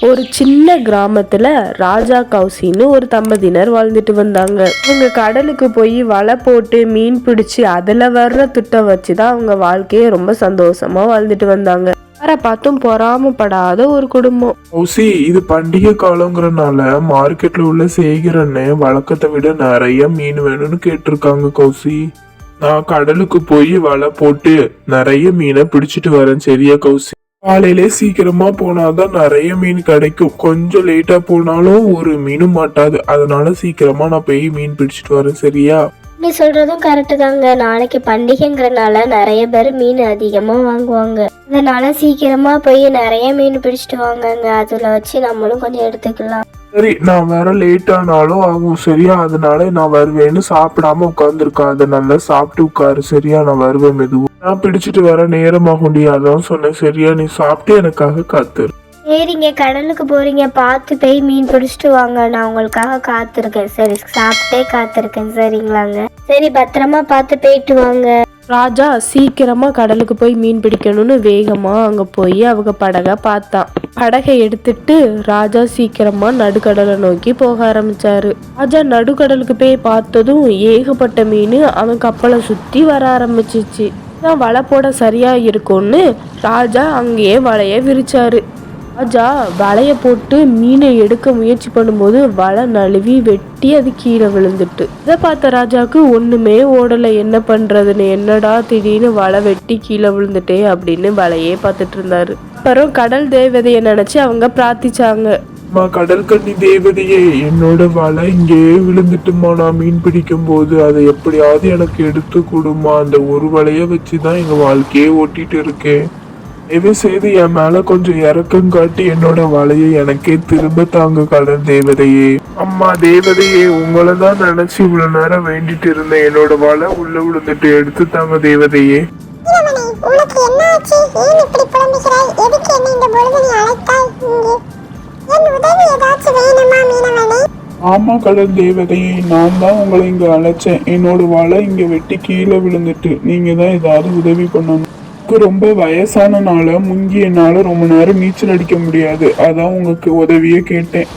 ஒரு சின்ன கிராமத்துல ராஜா கௌசின்னு ஒரு தம்பதியினர் வாழ்ந்துட்டு வந்தாங்க. இவங்க கடலுக்கு போய் வலை போட்டு மீன் பிடிச்சி அதுல வர்ற துட்டை வச்சுதான் அவங்க வாழ்க்கையை ரொம்ப சந்தோஷமா வாழ்ந்துட்டு வந்தாங்க. யாரை பார்த்தும் பொறாமப்படாத ஒரு குடும்பம். கௌசி இது பண்டிகை காலங்கிறனால மார்க்கெட்ல உள்ள சேகரன்னு வழக்கத்தை விட நிறைய மீன் வேணும்னு கேட்டிருக்காங்க கௌசி. நான் கடலுக்கு போய் வலை போட்டு நிறைய மீனை பிடிச்சிட்டு வரேன் சரியா கௌசி? காலையிலே சீக்கிரமா போனாதான் நிறைய மீன் கிடைக்கும். கொஞ்சம் லேட்டா போனாலும் ஒரு மீனும் மாட்டாது. அதனால சீக்கிரமா நான் போய் மீன் பிடிச்சிட்டு வரேன் சரியா? நீ சொல்றதும் கரெக்டு தாங்க. நாளைக்கு பண்டிகைங்கிறனால நிறைய பேர் மீன் அதிகமாக வாங்குவாங்க. அதனால சீக்கிரமா போய் நிறைய மீன் பிடிச்சிட்டு வாங்கங்க. அதில் வச்சு நம்மளும் கொஞ்சம் எடுத்துக்கலாம். சரி நான் வேற லேட் ஆனாலும் ஆகும் சரியா? அதனால நான் வருவேன்னு சாப்பிடாம உட்காந்துருக்காத நல்லா சாப்பிட்டு உட்காரு சரியா? நான் வருவேன் மெதுவும் நான் பிடிச்சிட்டு வர நேரமாக முடியாதான் சொன்னேன் சரியா? நீ சாப்பிட்டு எனக்காக காத்துரு. சரிங்க கடலுக்கு போறீங்க பார்த்து போய் மீன் பிடிச்சிட்டு வாங்க. நான் உங்களுக்காக காத்திருக்கேன். சரி சாப்பிட்டே காத்திருக்கேன். சரிங்களாங்க. சரி பத்திரமா பார்த்து போயிட்டு வாங்க. ராஜா சீக்கிரமா கடலுக்கு போய் மீன் பிடிக்கணும்னு வேகமா அங்க போய் அவங்க படகை பார்த்தான். படகை எடுத்துட்டு ராஜா சீக்கிரமா நடுக்கடலை நோக்கி போக ஆரம்பிச்சாரு. ராஜா நடுக்கடலுக்கு போய் பார்த்ததும் ஏகப்பட்ட மீன் அவன் கப்பலை சுத்தி வர ஆரம்பிச்சிச்சு. தான் வலை போட சரியா இருக்கும்னு ராஜா அங்கேயே வலைய விரிச்சாரு. ராஜா வலையை போட்டு மீனை எடுக்க முயற்சி பண்ணும்போது வலை நழுவி வெட்டி அது கீழே விழுந்துட்டு. இதை பார்த்த ராஜாவுக்கு ஒன்றுமே ஓடலை. என்ன பண்ணுறதுன்னு என்னடா திடீர்னு வலை வெட்டி கீழே விழுந்துட்டே அப்படின்னு வலையே பார்த்துட்டு இருந்தாரு. அப்புறம் கடல் தேவதையை நினச்சி அவங்க பிரார்த்திச்சாங்க. அம்மா கடல் கண்ணி தேவதையே என்னோட வலை இங்கேயே விழுந்துட்டுமா? நான் மீன் பிடிக்கும் போது அதை எப்படியாவது எனக்கு எடுத்து கொடுமா? அந்த ஒரு வலைய வச்சுதான் எங்க வாழ்க்கையே ஓட்டிட்டு இருக்கேன். தயவு செய்து என் மேல கொஞ்சம் இறக்கம் காட்டி என்னோட வலையை எனக்கே திரும்ப தாங்க கடல் தேவதையே. அம்மா தேவதையே உங்களை தான் நினைச்சு இவ்வளவு நேரம் வேண்டிட்டு இருந்தேன். என்னோட வலை உள்ள விழுந்துட்டு எடுத்து தாங்க தேவதையே. வீரமணி உனக்கு என்ன ஆச்சு? ஏன் இப்படி புலம்புகிறாய்? எதுக்கு என்ன இந்த பொழுது நீ அழைத்தாய் இங்கே? என் உதவி ஏதாச்சும் வேணுமா மீனவனே? ஆமா கடல் தேவதையே நான் தான் உங்களை இங்க அழைச்சேன். என்னோட வலை இங்க வெட்டி கீழே விழுந்துட்டு நீங்க தான் ஏதாவது உதவி பண்ணணும். எனக்கு ரொம்ப வயசானனால முங்கி என்னால ரொம்ப நேரம் நீச்சல் அடிக்க முடியாது. அதான் உங்களுக்கு உதவியே கேட்டேன்.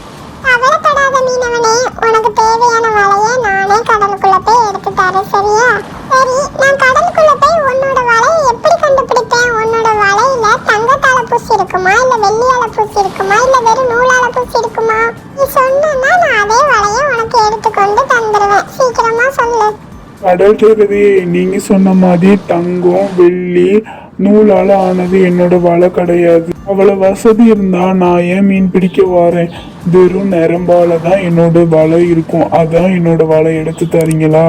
கவலைப்படாத மீனவனே உனக்கு தேவையான வலைய நானே கடலுக்குள்ள போய் எடுத்து தரேன் சரியா? சரி நான் கடலுக்குள்ள போய் உன்னோட வலையை கடல் தேவதையே நீங்க சொன்ன மாதிரி தங்கம் வெள்ளி நூலால ஆனது என்னோட வலை கிடையாது. அவ்வளவு வசதி இருந்தா நான் ஏன் மீன் பிடிக்க வரேன்? வெறும் நரம்பால தான் என்னோட வலை இருக்கும். அதான் என்னோட வலை எடுத்து தரீங்களா?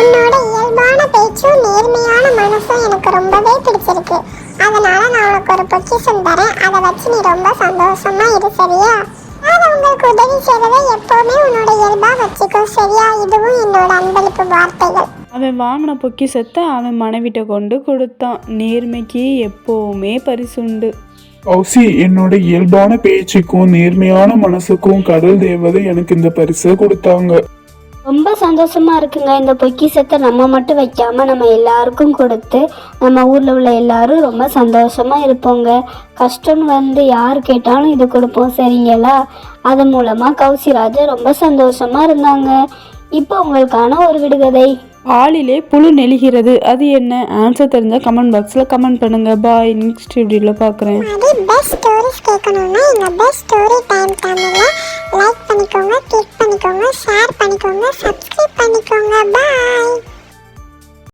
உன்னோட இயல்பான பேச்சும் நேர்மையான மனசும் எனக்கு ரொம்பவே பிடிச்சிருக்கு. அதனால நான் உனக்கு ஒரு பொக்கிஷம் தரேன். அதை வச்சு நீ ரொம்ப சந்தோஷமா இரு சரியா? நான் உங்களுக்கு உதவி செய்வதை எப்பவுமே உன்னோட இயல்பா வச்சுக்கோ சரியா? இதுவும் என்னோட அன்பளிப்பு வார்த்தைகள். அவன் வாங்கின பொக்கிஷத்தை அவன் மனைவிட்ட கொண்டு கொடுத்தான். நேர்மைக்கு எப்போவுமே பரிசுண்டு. கௌசி என்னோட இயல்பான பேச்சுக்கும் நேர்மையான மனசுக்கும் கடல் தேவதை எனக்கு இந்த பரிசை கொடுத்தாங்க. ரொம்ப சந்தோஷமா இருக்குங்க. இந்த பொக்கிஷத்தை நம்ம மட்டும் வைக்காம நம்ம எல்லாருக்கும் கொடுத்து நம்ம ஊர்ல உள்ள எல்லாரும் ரொம்ப சந்தோஷமா இருப்போங்க. கஷ்டம்னு வந்து யார் கேட்டாலும் இது கொடுப்போம் சரிங்களா? அது மூலமா கௌசிராஜ் ரொம்ப சந்தோஷமா இருந்தாங்க. இப்போ உங்களுக்கான ஒரு விடுகதை. ஆளிலே புழு நெளிகிறது. அது என்ன? ஆன்சர் தெரிஞ்சால் கமெண்ட் பாக்ஸில் கமெண்ட் பண்ணுங்க. பாய் நெக்ஸ்ட் வீடியோவில் பார்க்குறேன் பெஸ்ட் ஸ்டோரிஸ் கேட்கணும்னா எங்க பெஸ்ட் ஸ்டோரி டைம் தமிழ லைக் பண்ணிக்கோங்க. கிளிக் பண்ணிக்கோங்க ஷேர் பண்ணிக்கோங்க சப்ஸ்கிரைப் பண்ணிக்கோங்க. பாய்